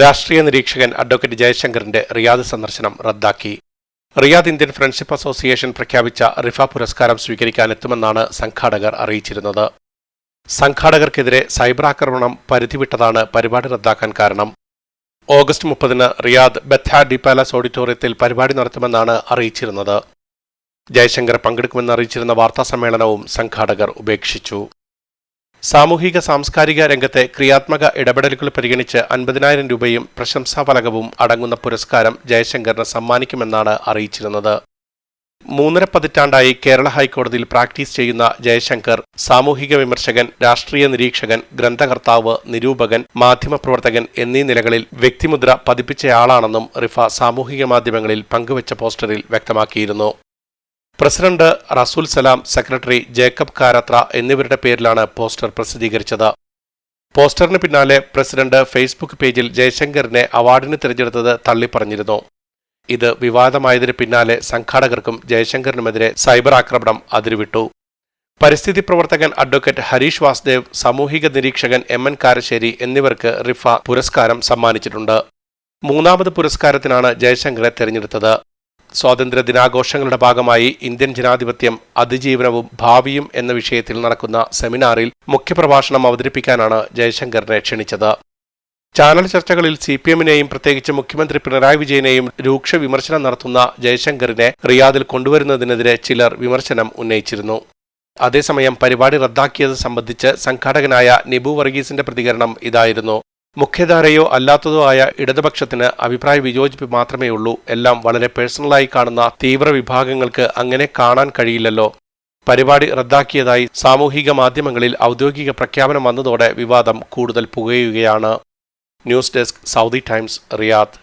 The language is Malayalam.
രാഷ്ട്രീയ നിരീക്ഷകൻ അഡ്വക്കേറ്റ് ജയശങ്കറിന്റെ റിയാദ് സന്ദർശനം റദ്ദാക്കി. റിയാദ് ഇന്ത്യൻ ഫ്രണ്ട്ഷിപ്പ് അസോസിയേഷൻ പ്രഖ്യാപിച്ച റിഫ പുരസ്കാരം സ്വീകരിക്കാനെത്തുമെന്നാണ് സംഘാടകർ അറിയിച്ചിരുന്നത്. സംഘാടകർക്കെതിരെ സൈബർ ആക്രമണം പരിധിവിട്ടതാണ് പരിപാടി റദ്ദാക്കാൻ കാരണം. ഓഗസ്റ്റ് മുപ്പതിന് റിയാദ് ബെത്ത ഡി പാലസ് ഓഡിറ്റോറിയത്തിൽ പരിപാടി നടത്തുമെന്നാണ് അറിയിച്ചിരുന്നത്. ജയശങ്കർ പങ്കെടുക്കുമെന്ന് അറിയിച്ചിരുന്ന വാർത്താസമ്മേളനവും സംഘാടകർ ഉപേക്ഷിച്ചു. സാമൂഹിക സാംസ്കാരിക രംഗത്തെ ക്രിയാത്മക ഇടപെടലുകൾ പരിഗണിച്ച് അൻപതിനായിരം രൂപയും പ്രശംസാ ഫലകവും അടങ്ങുന്ന പുരസ്കാരം ജയശങ്കറിന് സമ്മാനിക്കുമെന്നാണ് അറിയിച്ചിരുന്നത്. മൂന്നര പതിറ്റാണ്ടായി കേരള ഹൈക്കോടതിയിൽ പ്രാക്ടീസ് ചെയ്യുന്ന ജയശങ്കർ സാമൂഹിക വിമർശകൻ രാഷ്ട്രീയ നിരീക്ഷകൻ ഗ്രന്ഥകർത്താവ് നിരൂപകൻ മാധ്യമപ്രവർത്തകൻ എന്നീ നിലകളിൽ വ്യക്തിമുദ്ര പതിപ്പിച്ചയാളാണെന്നും റിഫ സാമൂഹിക മാധ്യമങ്ങളിൽ പങ്കുവച്ച പോസ്റ്ററിൽ വ്യക്തമാക്കിയിരുന്നു. പ്രസിഡന്റ് റസൂൽ സലാം സെക്രട്ടറി ജേക്കബ് കാരത്ര എന്നിവരുടെ പേരിലാണ് പോസ്റ്റർ പ്രസിദ്ധീകരിച്ചത്. പോസ്റ്ററിന് പിന്നാലെ പ്രസിഡന്റ് ഫേസ്ബുക്ക് പേജിൽ ജയശങ്കറിനെ അവാർഡിന് തിരഞ്ഞെടുത്തത് തള്ളിപ്പറഞ്ഞിരുന്നു. ഇത് വിവാദമായതിന് പിന്നാലെ സംഘാടകർക്കും ജയശങ്കറിനുമെതിരെ സൈബർ ആക്രമണം അതിരുവിട്ടു. പരിസ്ഥിതി പ്രവർത്തകൻ അഡ്വക്കേറ്റ് ഹരീഷ് വാസുദേവ് സാമൂഹിക നിരീക്ഷകൻ എം എൻ കാരശ്ശേരി എന്നിവർക്ക് റിഫ പുരസ്കാരം സമ്മാനിച്ചിട്ടുണ്ട്. മൂന്നാമത് പുരസ്കാരത്തിനാണ് ജയശങ്കറെ തെരഞ്ഞെടുത്തത്. സ്വാതന്ത്ര്യ ദിനാഘോഷങ്ങളുടെ ഭാഗമായി ഇന്ത്യൻ ജനാധിപത്യം അതിജീവനവും ഭാവിയും എന്ന വിഷയത്തിൽ നടക്കുന്ന സെമിനാറിൽ മുഖ്യപ്രഭാഷണം അവതരിപ്പിക്കാനാണ് ജയശങ്കറിനെ ക്ഷണിച്ചത്. ചാനൽ ചർച്ചകളിൽ സി പി എമ്മിനെയും പ്രത്യേകിച്ച് മുഖ്യമന്ത്രി പിണറായി വിജയനെയും രൂക്ഷ വിമർശനം നടത്തുന്ന ജയശങ്കറിനെ റിയാദിൽ കൊണ്ടുവരുന്നതിനെതിരെ ചിലർ വിമർശനം ഉന്നയിച്ചിരുന്നു. അതേസമയം പരിപാടി റദ്ദാക്കിയത് സംബന്ധിച്ച് സംഘാടകനായ നിബു വർഗീസിന്റെ പ്രതികരണം ഇതായിരുന്നു. മുഖ്യധാരയോ അല്ലാത്തതോ ആയ ഇടതുപക്ഷത്തിന് അഭിപ്രായ വിയോജിപ്പ് മാത്രമേ ഉള്ളൂ. എല്ലാം വളരെ പേഴ്സണലായി കാണുന്ന തീവ്ര വിഭാഗങ്ങൾക്ക് അങ്ങനെ കാണാൻ കഴിയില്ലല്ലോ. പരിപാടി റദ്ദാക്കിയതായി സാമൂഹിക മാധ്യമങ്ങളിൽ ഔദ്യോഗിക പ്രഖ്യാപനം വന്നതോടെ വിവാദം കൂടുതൽ പുകയുകയാണ്. News desk Saudi Times Riyadh.